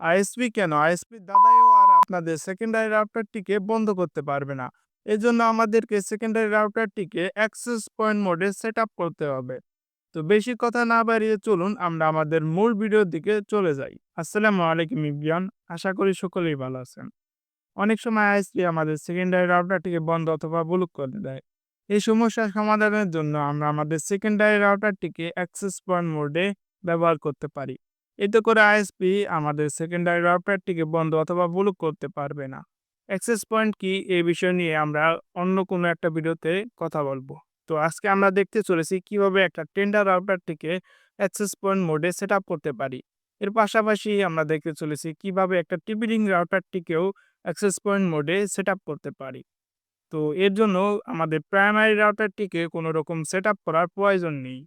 ISP কেন? আইএসপির দাদাইও আর আপনাদের secondary রাউটারটিকে বন্ধ করতে পারবে না। এজন্য আমাদেরকে সেকেন্ডারি রাউটারটিকে অ্যাক্সেস পয়েন্ট মোডে সেট করতে হবে। তো বেশি কথা না বাড়িয়ে চলুন, আমরা আমাদের মূল ভিডিওর দিকে চলে যাই। আসসালামু আলাইকুম ইবিয়ান আশা করি সকলেই ভালো আছেন। অনেক সময় আইএসপি আমাদের সেকেন্ডারি রাউটারটিকে বন্ধ অথবা ব্লক করে দেয়। এই সমস্যার সমাধানের জন্য আমরা আমাদের সেকেন্ডারি রাউটারটিকে অ্যাক্সেস পয়েন্ট মোডে ব্যবহার করতে পারি। এতে করে আইএসপি আমাদের সেকেন্ডারি রাউটারটিকে বন্ধ অথবা ব্লক করতে পারবে না। অ্যাক্সেস পয়েন্ট কি এই বিষয় নিয়ে আমরা অন্য কোনো একটা ভিডিওতে কথা বলব। তো আজকে আমরা দেখতে চলেছি কীভাবে একটা টেন্ডার রাউটারটিকে অ্যাক্সেস পয়েন্ট মোডে সেট করতে পারি। এর পাশাপাশি আমরা দেখতে চলেছি কীভাবে একটা টিপিলিং রাউটারটিকেও অ্যাক্সেস পয়েন্ট মোডে সেট করতে পারি। তো এর জন্য আমাদের প্রাইমারি রাউটারটিকে কোনো রকম সেট করার প্রয়োজন নেই।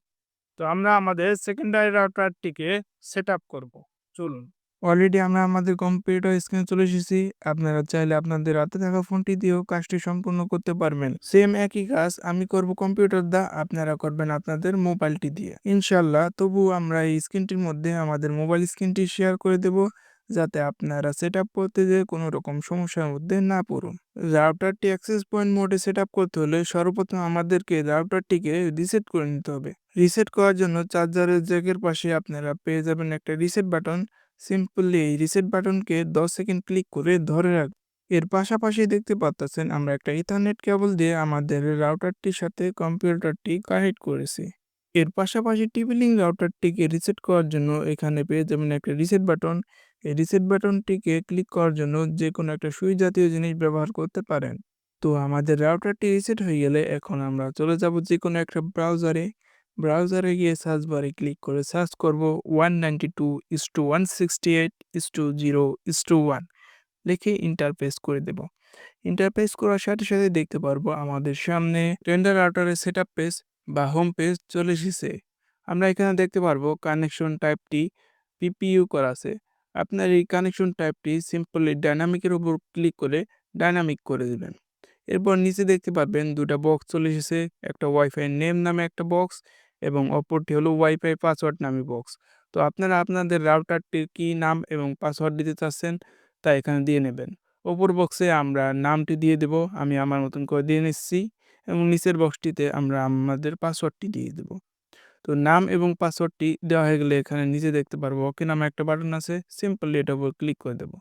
তো আমরা আমাদের সেকেন্ডারি রাউটারটিকে সেট আপ করব। চলুন। অলরেডি আমরা আমাদের কম্পিউটার স্ক্রিনে চলে এসেছি। আপনারা চাইলে আপনাদের হাতে থাকা ফোনটি দিয়েও কাজটি সম্পূর্ণ করতে পারবেন। সেম একই কাজ আমি করব কম্পিউটার দা আপনারা করবেন আপনাদের মোবাইলটি দিয়ে। ইনশাল্লাহ তবু আমরা এই স্ক্রিনটির মধ্যে আমাদের মোবাইল স্ক্রিনটি শেয়ার করে দেব। যাতে আপনারা সেট আপ করতে যেয়ে কোনো রকম সমস্যার মধ্যে না পড়ুন। রাউটারটি অ্যাক্সেস পয়েন্ট মোডে সেট আপ করতে হলে সর্বপ্রথম আমাদেরকে রাউটারটিকে রিসেট করে নিতে হবে। রিসেট করার জন্য চার্জারের জ্যাকের পাশে আপনারা পেয়ে যাবেন একটা রিসেট বাটন সিম্পলি এই রিসেট বাটনকে দশ সেকেন্ড ক্লিক করে ধরে রাখ এর পাশাপাশি দেখতে পাচ্ছেন আমরা একটা ইথারনেট কেবল দিয়ে আমাদের রাউটারটির সাথে কম্পিউটারটি কানেক্ট করেছি। এর পাশাপাশি টিপিলিং রাউটারটিকে রিসেট করার জন্য এখানে পেয়ে যাবেন একটা রিসেট বাটন এই রিসেট বাটনটিকে ক্লিক করার জন্য যে কোনো একটা সুই জাতীয় জিনিস ব্যবহার করতে পারেন। তো আমাদের রাউটারটি রিসেট হয়ে গেলে এখন আমরা চলে যাব যে কোনো একটা ব্রাউজারে ব্রাউজারে গিয়ে সার্চ বারে ক্লিক করে সার্চ করব one ninety two is two one sixty eight is two zero is two one লিখে ইন্টারপেস করে দেব। ইন্টারপেস করার সাথে সাথে দেখতে পারব আমাদের সামনে টেন্ডার রাউটারের সেট আপ পেজ বা হোম পেজ চলে এসেছে। আমরা এখানে দেখতে পারব কানেকশন টাইপটি পিপিইউ করা আছে। আপনার এই কানেকশন টাইপটি সিম্পলি ডাইনামিকের উপর ক্লিক করে ডাইনামিক করে দেবেন। এরপর নিচে দেখতে পারবেন দুটা বক্স চলে এসেছে, একটা ওয়াইফাই নেম নামে একটা বক্স এবং অপরটি হলো ওয়াইফাই পাসওয়ার্ড নামে বক্স তো আপনারা আপনাদের রাউটারটির কি নাম এবং পাসওয়ার্ড দিতে চাচ্ছেন তা এখানে দিয়ে নেবেন। ওপর বক্সে আমরা নামটি দিয়ে দেব, আমি আমার মতন করে দিয়ে নিচ্ছি এবং নিচের বক্সটিতে আমরা আমাদের পাসওয়ার্ডটি দিয়ে দেব। তো নাম এবং পাসওয়ার্ডটি দেওয়া হয়ে গেলে এখানে নিচে দেখতে পারব, ওকে নামে একটা বাটন আছে, সিম্পলি এটার উপর ক্লিক করে দেবো।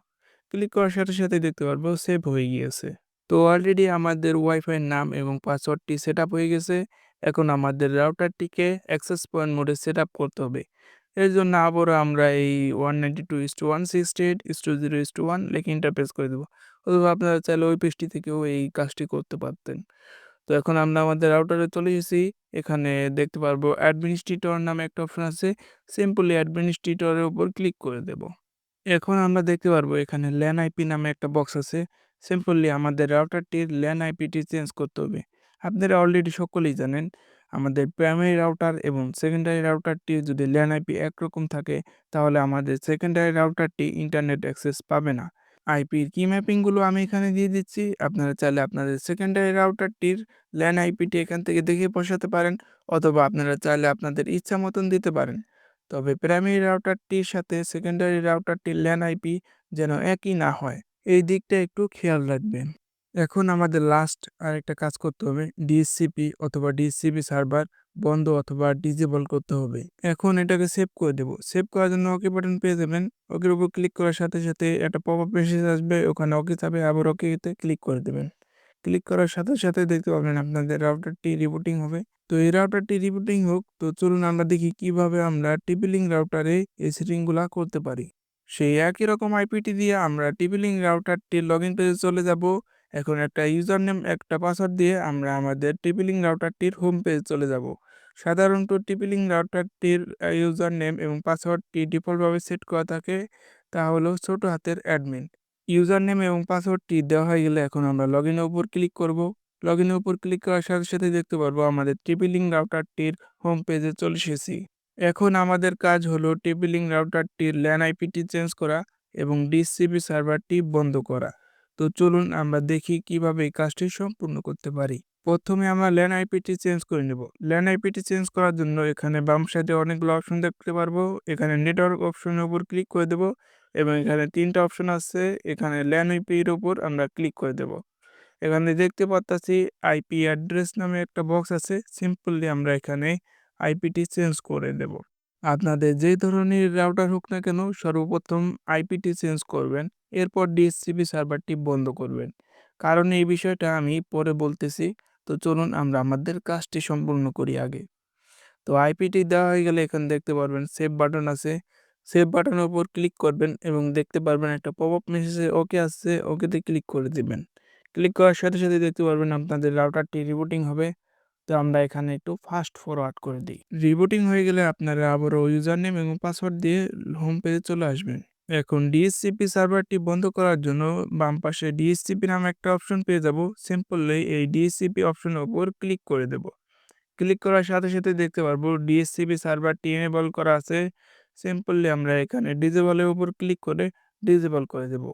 ক্লিক করার সাথে সাথে দেখতে পারব সেভ হয়ে গিয়েছে। তো অলরেডি আমাদের ওয়াইফাইয়ের নাম এবং পাসওয়ার্ডটি সেট হয়ে গেছে, এখন আমাদের রাউটারটিকে অ্যাক্সেস পয়েন্ট মোডে সেট করতে হবে। এর জন্য আবারও আমরা এই one ninety two is two one sixty eight is two zero is two one লিখে ইন্টারপ্রেস করে দেবো। অথবা আপনারা চাইলে ওই পেজটি থেকেও এই কাজটি করতে পারতেন। তো এখন আমরা আমাদের রাউটারে চলে এসেছি। এখানে দেখতে পারব অ্যাডমিনিস্ট্রেটর নামে একটা অপশন আছে। সিম্পলি অ্যাডমিনিস্ট্রেটরের উপর ক্লিক করে দেব। এখন আমরা দেখতে পারব এখানে ল্যান আইপি নামে একটা বক্স আছে। সিম্পলি আমাদের রাউটারটির ল্যান আইপিটি চেঞ্জ করতে হবে। আপনারা অলরেডি সকলেই জানেন, আমাদের প্রাইমারি রাউটার এবং সেকেন্ডারি রাউটারটি যদি ল্যান আইপি একরকম থাকে, তাহলে আমাদের সেকেন্ডারি রাউটারটি ইন্টারনেট অ্যাক্সেস পাবে না। আইপির কি ম্যাপিংগুলো আমি এখানে দিয়ে দিচ্ছি। আপনারা চাইলে আপনাদের সেকেন্ডারি রাউটারটির ল্যান আইপিটি এখান থেকে দেখে বসাতে পারেন অথবা আপনারা চাইলে আপনাদের ইচ্ছা মতন দিতে পারেন। তবে প্রাইমারি রাউটারটির সাথে সেকেন্ডারি রাউটারটির ল্যান আইপি যেন একই না হয়, এই দিকটা একটু খেয়াল রাখবেন। এখন আমাদের লাস্ট আর একটা কাজ করতে হবে ডিএসসিপি অথবা ডিএসসিপি সার্ভার বন্ধ অথবা ডিজেবল করতে হবে। এখন এটাকে সেভ করে দেব। সেভ করার জন্য ওকে বাটন পেয়ে যাবেন। ওকের উপর ক্লিক করার সাথে সাথে একটা পপ আপ মেসেজ আসবে। ওখানে ওকে যাবে আবার ওকেতে ক্লিক করে দেবেন। ক্লিক করার সাথে সাথে দেখতে পাবেন আপনাদের রাউটারটি রিবুটিং হবে। তো এই রাউটারটি রিবুটিং হোক, তো চলুন আমরা দেখি কীভাবে আমরা টিপিলিং রাউটারে এই সেটিংগুলা করতে পারি। সেই একই রকম আইপিটি দিয়ে আমরা টিপিলিং রাউটারটির লগ ইন পেজে চলে যাব। এখন একটা ইউজার নেম একটা পাসওয়ার্ড দিয়ে আমরা আমাদের টিপিলিং রাউটারটির হোম পেজ চলে যাব। সাধারণত টিপিলিং রাউটারটির ইউজার নেম এবং পাসওয়ার্ডটি ডিফল্টভাবে সেট করা থাকে, তা হলো ছোট হাতের অ্যাডমিন। ইউজার নেম এবং পাসওয়ার্ডটি দেওয়া হয়ে গেলে এখন আমরা লগ ইনের উপর ক্লিক করব। লগ ইনের উপর ক্লিক করার সাথে সাথে দেখতে পারব আমাদের টিপিলিং রাউটারটির হোম পেজে চলে এসেছি। এখন আমাদের কাজ হলো টিপিলিং রাউটারটির ল্যান আইপিটি চেঞ্জ করা এবং ডিসিবি সার্ভারটি বন্ধ করা। তো চলুন আমরা দেখি কীভাবে এই কাজটি সম্পূর্ণ করতে পারি। প্রথমে আমরা ল্যান আইপিটি চেঞ্জ করে নেব। ল্যান আইপিটি চেঞ্জ করার জন্য এখানে বাম সাইডে অনেকগুলো অপশন দেখতে পারব। এখানে নেটওয়ার্ক অপশনের উপর ক্লিক করে দেব এবং এখানে তিনটা অপশন আছে। এখানে ল্যান আইপির উপর আমরা ক্লিক করে দেব। এখানে দেখতে পাচ্ছি আইপি অ্যাড্রেস নামে একটা বক্স আছে। সিম্পলি আমরা এখানে আইপিটি চেঞ্জ করে দেব। আপনাদের যে ধরনের রাউটার হোক না কেন, সর্বপ্রথম আইপিটি চেঞ্জ করবেন, এরপর ডিএসসিপি সার্ভারটি বন্ধ করবেন। কারণ এই বিষয়টা আমি পরে বলতেছি, তো চলুন আমরা আমাদের কাজটি সম্পূর্ণ করি আগে। তো আইপিটি দেওয়া হয়ে গেলে এখানে দেখতে পারবেন সেভ বাটন আছে। সেভ বাটনের উপর ক্লিক করবেন এবং দেখতে পারবেন একটা পপ আপ মেসেজে ওকে আসছে ওকেতে ক্লিক করে দিবেন। ক্লিক করার সাথে সাথে দেখতে পারবেন আপনাদের রাউটারটি রিবুটিং হবে। তো আমরা এখানে একটু ফাস্ট ফরওয়ার্ড করে দিই। রিবুটিং হয়ে গেলে আপনারা আবারও ইউজার নেম এবং পাসওয়ার্ড দিয়ে হোম পেজে চলে আসবেন। এখন ডিএসসিপি সার্ভারটি বন্ধ করার জন্য বাম পাশে ডিএসসিপি নামে একটা অপশন পেয়ে যাব। সিম্পলি এই ডিএসসিপি অপশনের উপর ক্লিক করে দেব। ক্লিক করার সাথে সাথে দেখতে পারব ডিএসসিপি সার্ভারটি এনেবল করা আছে। সিম্পলি আমরা এখানে ডিজেবলের উপর ক্লিক করে ডিজেবল করে দেব।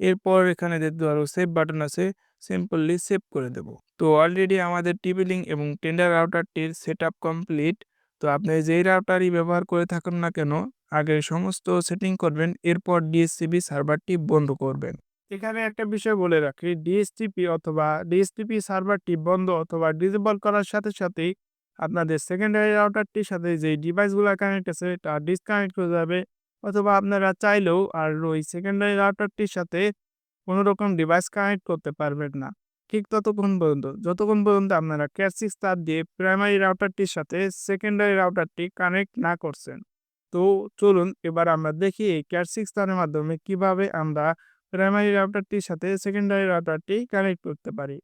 এরপর এখানে দেখতে পারব সেভ বাটন আছে। সিম্পলি সেভ করে দেব। তো অলরেডি আমাদের টিভি লিঙ্ক এবং টেন্ডার রাউটারটির সেট কমপ্লিট তো আপনি যেই রাউটারই ব্যবহার করে থাকুন না কেন, আগে সমস্ত সেটিং করবেন, এরপর ডিএসসিবি সার্ভারটি বন্ধ করবেন। এখানে একটা বিষয় বলে রাখি ডিএসটিপি অথবা ডিএসটিপি সার্ভারটি বন্ধ অথবা ডিসেবল করার সাথে সাথেই আপনাদের সেকেন্ডারি রাউটারটির সাথে যে ডিভাইসগুলো কানেক্ট আছে, তা ডিসকানেক্ট হয়ে যাবে। অথবা আপনারা চাইলেও আর ওই সেকেন্ডারি রাউটারটির সাথে কোনো রকম ডিভাইস কানেক্ট করতে পারবেন না। ঠিক ততক্ষণ পর্যন্ত, যতক্ষণ পর্যন্ত আপনারা ক্যাসিক্স তার দিয়ে প্রাইমারি রাউটারটির সাথে সেকেন্ডারি রাউটারটি কানেক্ট না করছেন। তো চলুন, এবার আমরা দেখি এই ক্যাটসিক্স তারের মাধ্যমে কীভাবে আমরা প্রাইমারি রাউটারটির সাথে সেকেন্ডারি রাউটারটি কানেক্ট করতে পারি।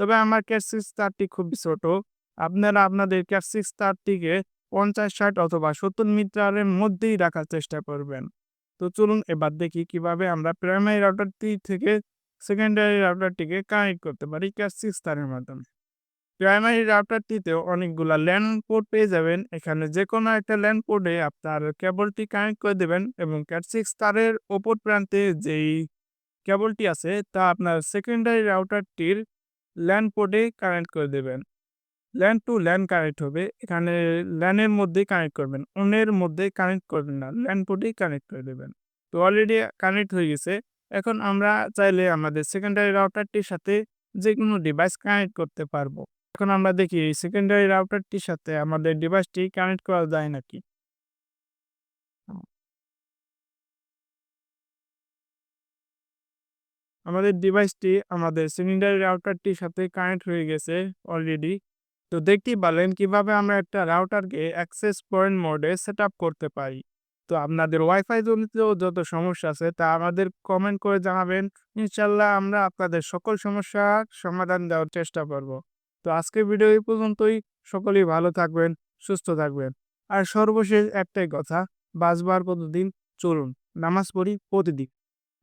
তবে আমার ক্যাটসিক্স তারটি খুবই ছোট। আপনারা আপনাদের ক্যাটসিক্স তারটিকে পঞ্চাশ, ষাট অথবা সত্তর মিটারের মধ্যেই রাখার চেষ্টা করবেন। তো চলুন এবার দেখি কীভাবে আমরা প্রাইমারি রাউটারটি থেকে সেকেন্ডারি রাউটারটিকে কানেক্ট করতে পারি ক্যাটসিক্স তারের মাধ্যমে। প্রাইমারি রাউটারটিতেও অনেকগুলা ল্যান্ড পোর্ট পেয়ে যাবেন। এখানে যে কোনো একটা ল্যান্ড পোর্টে আপনার কেবলটি কানেক্ট করে দেবেন এবং ক্যাটসিক্স তারের ওপর প্রান্তে যেই কেবলটি আছে তা আপনার সেকেন্ডারি রাউটারটির ল্যান্ড পোর্টে কানেক্ট করে দেবেন। ল্যান্ড টু ল্যান্ড কানেক্ট হবে। এখানে ল্যানের মধ্যে কানেক্ট করবেন অন্যের মধ্যে কানেক্ট করবেন না ল্যান্ড পোর্টেই কানেক্ট করে দেবেন। তো অলরেডি কানেক্ট হয়ে গেছে। এখন আমরা চাইলে আমাদের সেকেন্ডারি রাউটারটির সাথে যে কোনো ডিভাইস কানেক্ট করতে পারব। এখন আমরা দেখি এই সেকেন্ডারি রাউটারটির সাথে আমাদের ডিভাইসটি কানেক্ট করা যায় নাকি? আমাদের ডিভাইসটি আমাদের সেকেন্ডারি রাউটারটির সাথে কানেক্ট হয়ে গেছে অলরেডি তো দেখতেই পারলেন কীভাবে আমরা একটা রাউটারকে অ্যাক্সেস পয়েন্ট মোডে সেট করতে পারি। তো আপনাদের ওয়াইফাই জনিতেও যত সমস্যা আছে তা আমাদের কমেন্ট করে জানাবেন। ইনশাল্লাহ আমরা আপনাদের সকল সমস্যার সমাধান দেওয়ার চেষ্টা করব। তো আজকের ভিডিও এই পর্যন্তই। সকলেই ভালো থাকবেন, সুস্থ থাকবেন। আর সর্বশেষ একটাই কথা, বাঁচবার প্রতিদিন চলুন, নামাজ পড়ি প্রতিদিন।